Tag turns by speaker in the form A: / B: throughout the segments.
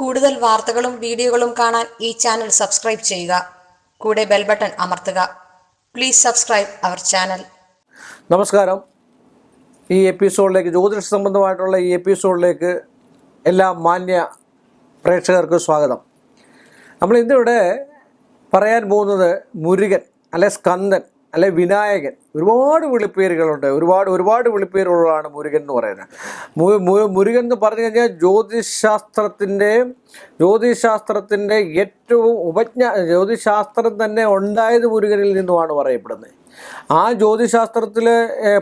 A: കൂടുതൽ വാർത്തകളും വീഡിയോകളും കാണാൻ ഈ ചാനൽ സബ്സ്ക്രൈബ് ചെയ്യുക. കൂടെ ബെൽ ബട്ടൺ അമർത്തുക. Please subscribe our channel.
B: നമസ്കാരം. ഈ എപ്പിസോഡിലേക്ക് ജ്യോതിഷ സംബന്ധമായിട്ടുള്ള ഈ എപ്പിസോഡിലേക്ക് എല്ലാ മാന്യ പ്രേക്ഷകർക്കും സ്വാഗതം. നമ്മൾ ഇന്നിവിടെ പറയാൻ പോകുന്നത് മുരുകൻ അല്ലെ സ്കന്ദൻ അല്ലെ വിനായകൻ. ഒരുപാട് വിളിപ്പേരുകളുണ്ട്. ഒരുപാട് ഒരുപാട് വിളിപ്പേരുകളാണ് മുരുകൻ എന്ന് പറയുന്നത്. മുരുകൻ എന്ന് പറഞ്ഞു കഴിഞ്ഞാൽ ജ്യോതിശാസ്ത്രത്തിന്റെ ജ്യോതിശാസ്ത്രത്തിന്റെ ഏറ്റവും ഉപജ്ഞ ജ്യോതിശാസ്ത്രം തന്നെ ഉണ്ടായത് മുരുകനിൽ നിന്നുമാണ് പറയപ്പെടുന്നത്. ആ ജ്യോതിശാസ്ത്രത്തിൽ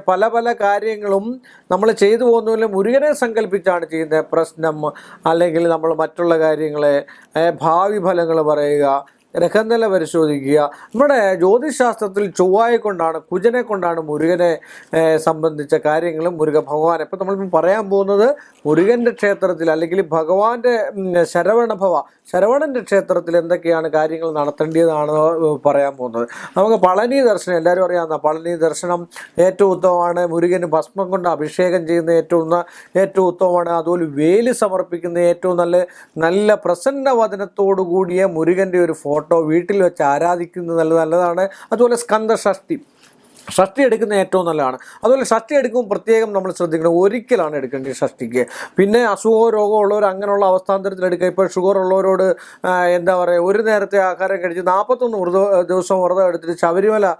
B: പല പല കാര്യങ്ങളും നമ്മൾ ചെയ്തു പോകുന്നതിൽ മുരുകനെ സങ്കല്പിച്ചാണ് ചെയ്യുന്നത്. പ്രശ്നം അല്ലെങ്കിൽ നമ്മൾ മറ്റുള്ള കാര്യങ്ങളെ ഭാവി ഫലങ്ങൾ പറയുക ഗ്രഹനില പരിശോധിക്കുക. നമ്മുടെ ജ്യോതിശാസ്ത്രത്തിൽ ചൊവ്വായെ കൊണ്ടാണ് കുജനെ കൊണ്ടാണ് മുരുകനെ സംബന്ധിച്ച കാര്യങ്ങളും മുരുക ഭഗവാൻ ഇപ്പം നമ്മളിപ്പോൾ പറയാൻ പോകുന്നത് മുരുകന്റെ ക്ഷേത്രത്തിൽ അല്ലെങ്കിൽ ഭഗവാന്റെ ശരവണഭവ ശരവണന്റെ ക്ഷേത്രത്തിൽ എന്തൊക്കെയാണ് കാര്യങ്ങൾ നടത്തേണ്ടതാണ് പറയാൻ പോകുന്നത്. നമുക്ക് പളനി ദർശനം എല്ലാവരും അറിയാവുന്ന പളനി ദർശനം ഏറ്റവും ഉത്തമമാണ്. മുരുകന് ഭസ്മം കൊണ്ട് അഭിഷേകം ചെയ്യുന്ന ഏറ്റവും ഏറ്റവും ഉത്തമമാണ്. അതുപോലെ വേലി സമർപ്പിക്കുന്ന ഏറ്റവും നല്ല നല്ല പ്രസന്ന വചനത്തോടു കൂടിയ മുരുകന്റെ ഒരു ഫോട്ടോ വീട്ടിൽ വെച്ച് ആരാധിക്കുന്നത് നല്ല നല്ലതാണ്. അതുപോലെ സ്കന്ധഷഷ്ടി ഷഷ്ടി. എടുക്കുന്ന ഏറ്റവും നല്ലതാണ്. അതുപോലെ ഷഷ്ടി എടുക്കുമ്പോൾ പ്രത്യേകം നമ്മൾ ശ്രദ്ധിക്കണം. ഒരിക്കലാണ് എടുക്കേണ്ടത് ഷഷ്ടിക്ക്. പിന്നെ അസുഖമോ രോഗമോ ഉള്ളവർ അങ്ങനെയുള്ള അവസ്ഥാന്തരത്തിൽ എടുക്കുക. ഇപ്പോൾ ഷുഗർ ഉള്ളവരോട് എന്താ പറയുക ഒരു നേരത്തെ ആഹാരം കഴിച്ച് നാൽപ്പത്തൊന്ന് ദിവസം വ്രതം എടുത്തിട്ട് ശബരിമല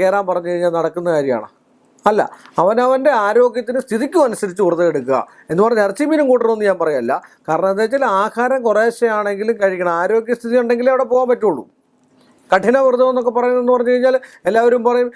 B: കയറാൻ പറഞ്ഞു കഴിഞ്ഞാൽ നടക്കുന്ന കാര്യമാണ്? അല്ല അവനവന്റെ ആരോഗ്യത്തിന് സ്ഥിതിക്കും അനുസരിച്ച് വെറുതെ എടുക്കുക. എന്ന് പറഞ്ഞാൽ ഇറച്ചി മീനും കൂട്ടണമെന്ന് ഞാൻ പറയല്ല. കാരണം എന്താ വെച്ചാൽ ആഹാരം കുറേശ്ശെ ആണെങ്കിലും കഴിക്കണം. ആരോഗ്യസ്ഥിതി ഉണ്ടെങ്കിലേ അവിടെ പോകാൻ പറ്റുള്ളൂ. കഠിന വ്രതം എന്നൊക്കെ പറയുന്നതെന്ന് പറഞ്ഞു കഴിഞ്ഞാൽ എല്ലാവരും പറയും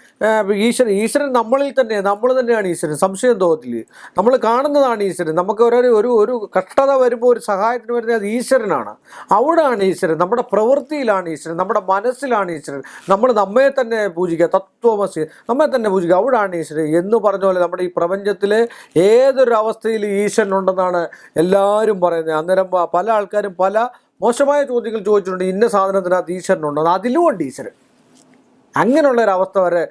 B: ഈശ്വരൻ ഈശ്വരൻ നമ്മളിൽ തന്നെ നമ്മൾ തന്നെയാണ് ഈശ്വരൻ സംശയം തോന്നത്തില്ല. നമ്മൾ കാണുന്നതാണ് ഈശ്വരൻ. നമുക്ക് ഒരു ഒരു ഒരു കഷ്ടത വരുമ്പോൾ ഒരു സഹായത്തിന് വരുന്നത് അത് ഈശ്വരനാണ്. അവിടെയാണ് ഈശ്വരൻ. നമ്മുടെ പ്രവൃത്തിയിലാണ് ഈശ്വരൻ. നമ്മുടെ മനസ്സിലാണ് ഈശ്വരൻ. നമ്മൾ നമ്മെ തന്നെ പൂജിക്കുക. തത്വമസി നമ്മെ തന്നെ പൂജിക്കുക. അവിടെയാണ് ഈശ്വരൻ. എന്ന് പറഞ്ഞ പോലെ നമ്മുടെ ഈ പ്രപഞ്ചത്തിലെ ഏതൊരു അവസ്ഥയിൽ ഈശ്വരൻ ഉണ്ടെന്നാണ് എല്ലാവരും പറയുന്നത്. അന്നേരം പല ആൾക്കാരും പല മോശമായ ചോദ്യങ്ങൾ ചോദിച്ചിട്ടുണ്ട് ഇന്ന സാധനത്തിനകത്ത് ഈശ്വരനുണ്ടോ അതിലും ഉണ്ട് ഈശ്വരൻ. അങ്ങനെയുള്ള ഒരു അവസ്ഥ വരെ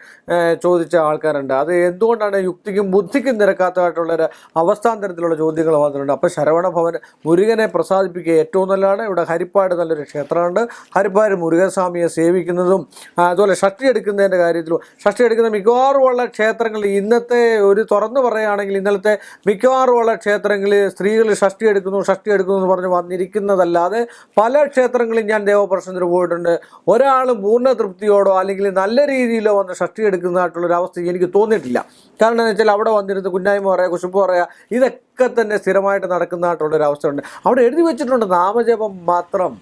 B: ചോദിച്ച ആൾക്കാരുണ്ട്. അത് എന്തുകൊണ്ടാണ് യുക്തിക്കും ബുദ്ധിക്കും നിരക്കാത്തതായിട്ടുള്ള ഒരു അവസ്ഥാന്തരത്തിലുള്ള ചോദ്യങ്ങൾ വന്നിട്ടുണ്ട്. അപ്പോൾ ശരവണ ഭവൻ മുരുകനെ പ്രസാദിപ്പിക്കുക ഏറ്റവും നല്ലതാണ്. ഇവിടെ ഹരിപ്പാട് നല്ലൊരു ക്ഷേത്രമുണ്ട്. ഹരിപ്പാട് മുരുകസ്വാമിയെ സേവിക്കുന്നതും അതുപോലെ ഷഷ്ടി എടുക്കുന്നതിന്റെ കാര്യത്തിലും ഷഷ്ടി എടുക്കുന്ന മിക്കവാറുമുള്ള ക്ഷേത്രങ്ങളിൽ ഇന്നത്തെ ഒരു തുറന്നു പറയുകയാണെങ്കിൽ ഇന്നലത്തെ മിക്കവാറുമുള്ള ക്ഷേത്രങ്ങളിൽ സ്ത്രീകൾ ഷഷ്ടി എടുക്കുന്നു ഷഷ്ടി എടുക്കുന്നു എന്ന് പറഞ്ഞ് വന്നിരിക്കുന്നതല്ലാതെ പല ക്ഷേത്രങ്ങളിൽ ഞാൻ ദേവപ്രശ്നത്തിന് പോയിട്ടുണ്ട്. ഒരാൾ പൂർണ തൃപ്തിയോടോ അല്ലെങ്കിൽ നല്ല രീതിയിലോ വന്ന് ഷഷ്ടി എടുക്കുന്നതായിട്ടുള്ളൊരു അവസ്ഥ എനിക്ക് തോന്നിയിട്ടില്ല. കാരണം എന്താണെന്ന് വെച്ചാൽ അവിടെ വന്നിരുന്ന് കുഞ്ഞായ്മ പറയുക കുശുമ്പ് പറയുക ഇതൊക്കെ തന്നെ സ്ഥിരമായിട്ട് നടക്കുന്നതായിട്ടുള്ളൊരു അവസ്ഥയുണ്ട്. അവിടെ എഴുതി വെച്ചിട്ടുണ്ട് നാമജപം മാത്രം.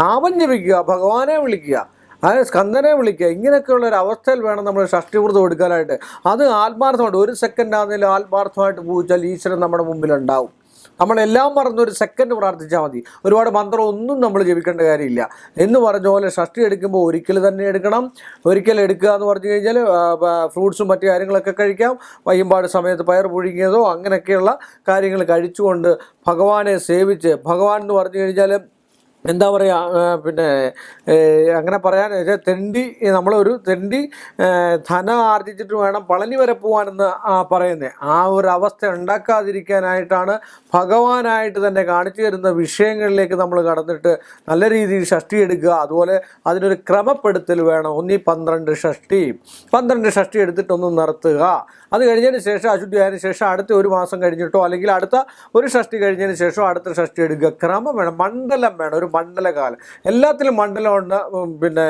B: നാമം ജപിക്കുക ഭഗവാനെ വിളിക്കുക അതായത് സ്കന്ദനെ വിളിക്കുക ഇങ്ങനെയൊക്കെയുള്ള ഒരു അവസ്ഥയിൽ വേണം നമ്മൾ ഷഷ്ടിവ്രതം എടുക്കാനായിട്ട്. അത് ആത്മാർത്ഥമായിട്ട് ഒരു സെക്കൻഡ് ആണെങ്കിലും ആത്മാർത്ഥമായിട്ട് പൂജിച്ചാൽ ഈശ്വരൻ നമ്മുടെ മുമ്പിലുണ്ടാവും നമ്മളെല്ലാം മറന്ന് ഒരു സെക്കൻഡ് പ്രാർത്ഥിച്ചാൽ മതി. ഒരുപാട് മന്ത്രം ഒന്നും നമ്മൾ ജപിക്കേണ്ട കാര്യമില്ല. എന്ന് പറഞ്ഞ പോലെ ഷഷ്ടി എടുക്കുമ്പോൾ ഒരിക്കൽ തന്നെ എടുക്കണം. ഒരിക്കൽ എടുക്കുക എന്ന് പറഞ്ഞു കഴിഞ്ഞാൽ ഫ്രൂട്ട്സും മറ്റു കാര്യങ്ങളൊക്കെ കഴിക്കാം. വയ്യമ്പാട് സമയത്ത് പയർ പുഴുങ്ങിയതോ അങ്ങനെയൊക്കെയുള്ള കാര്യങ്ങൾ കഴിച്ചുകൊണ്ട് ഭഗവാനെ സേവിച്ച് ഭഗവാൻ എന്ന് പറഞ്ഞു കഴിഞ്ഞാൽ എന്താ പറയുക പിന്നെ അങ്ങനെ പറയാൻ തെണ്ടി നമ്മളൊരു തെണ്ടി ധനം ആർജിച്ചിട്ട് വേണം പളനി വരെ പോകാനെന്ന് പറയുന്നത് ആ ഒരു അവസ്ഥ ഉണ്ടാക്കാതിരിക്കാനായിട്ടാണ് ഭഗവാനായിട്ട് തന്നെ കാണിച്ചു തരുന്ന വിഷയങ്ങളിലേക്ക് നമ്മൾ കടന്നിട്ട് നല്ല രീതിയിൽ ഷഷ്ടി എടുക്കുക. അതുപോലെ അതിനൊരു ക്രമപ്പെടുത്തൽ വേണം. ഒന്നി പന്ത്രണ്ട് ഷഷ്ടി. പന്ത്രണ്ട് ഷഷ്ടി എടുത്തിട്ടൊന്ന് നിർത്തുക. അത് കഴിഞ്ഞതിന് ശേഷം അശുദ്ധി ആയതിനു ശേഷം അടുത്ത ഒരു മാസം കഴിഞ്ഞിട്ടോ അല്ലെങ്കിൽ അടുത്ത ഒരു ഷഷ്ടി കഴിഞ്ഞതിന് ശേഷം അടുത്ത ഷഷ്ടി എടുക്കുക. ക്രമം വേണം മണ്ഡലം വേണം. ഒരു മണ്ഡലകാലം. എല്ലാത്തിലും മണ്ഡലമുണ്ട് പിന്നെ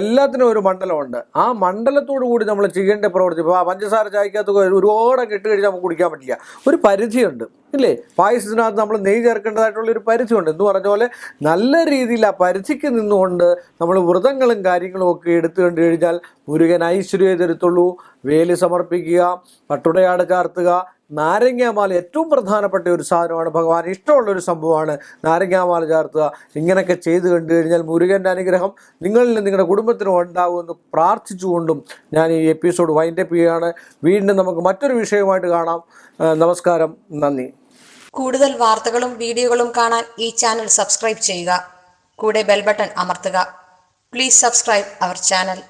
B: എല്ലാത്തിനും ഒരു മണ്ഡലമുണ്ട്. ആ മണ്ഡലത്തോടു കൂടി നമ്മൾ ചെയ്യേണ്ട പ്രവൃത്തി ഇപ്പോൾ പഞ്ചസാര ചായക്കകത്ത് ഒരുപാട് ഇട്ട് കഴിഞ്ഞാൽ നമുക്ക് കുടിക്കാൻ പറ്റില്ല. ഒരു പരിധിയുണ്ട് ഇല്ലേ? പായസത്തിനകത്ത് നമ്മൾ നെയ് ചേർക്കേണ്ടതായിട്ടുള്ള ഒരു പരിധിയുണ്ട്. എന്ന് പറഞ്ഞ പോലെ നല്ല രീതിയിൽ ആ പരിധിക്ക് നിന്നുകൊണ്ട് നമ്മൾ വ്രതങ്ങളും കാര്യങ്ങളും ഒക്കെ എടുത്തു കണ്ടു കഴിഞ്ഞാൽ മുരുകൻ ഐശ്വര്യ തരത്തുള്ളൂ വേലി സമർപ്പിക്കുക പട്ടുടയാട് ചാർത്തുക നാരങ്ങാമാല ഏറ്റവും പ്രധാനപ്പെട്ട ഒരു സാധനമാണ്. ഭഗവാൻ ഇഷ്ടമുള്ള ഒരു സംഭവമാണ്. നാരങ്ങാമാല ചാർത്തുക. ഇങ്ങനെയൊക്കെ ചെയ്തു കണ്ടു കഴിഞ്ഞാൽ മുരുകന്റെ അനുഗ്രഹം നിങ്ങളിൽ നിങ്ങളുടെ കുടുംബത്തിനും ഉണ്ടാകുമെന്ന് പ്രാർത്ഥിച്ചുകൊണ്ടും ഞാൻ ഈ എപ്പിസോഡ് വൈൻഡ് അപ്പ് ചെയ്യുകയാണ്. വീണ്ടും നമുക്ക് മറ്റൊരു വിഷയമായിട്ട് കാണാം. നമസ്കാരം. നന്ദി.
A: കൂടുതൽ വാർത്തകളും വീഡിയോകളും കാണാൻ ഈ ചാനൽ സബ്സ്ക്രൈബ് ചെയ്യുക. കൂടെ ബെൽ ബട്ടൺ അമർത്തുക. Please subscribe our channel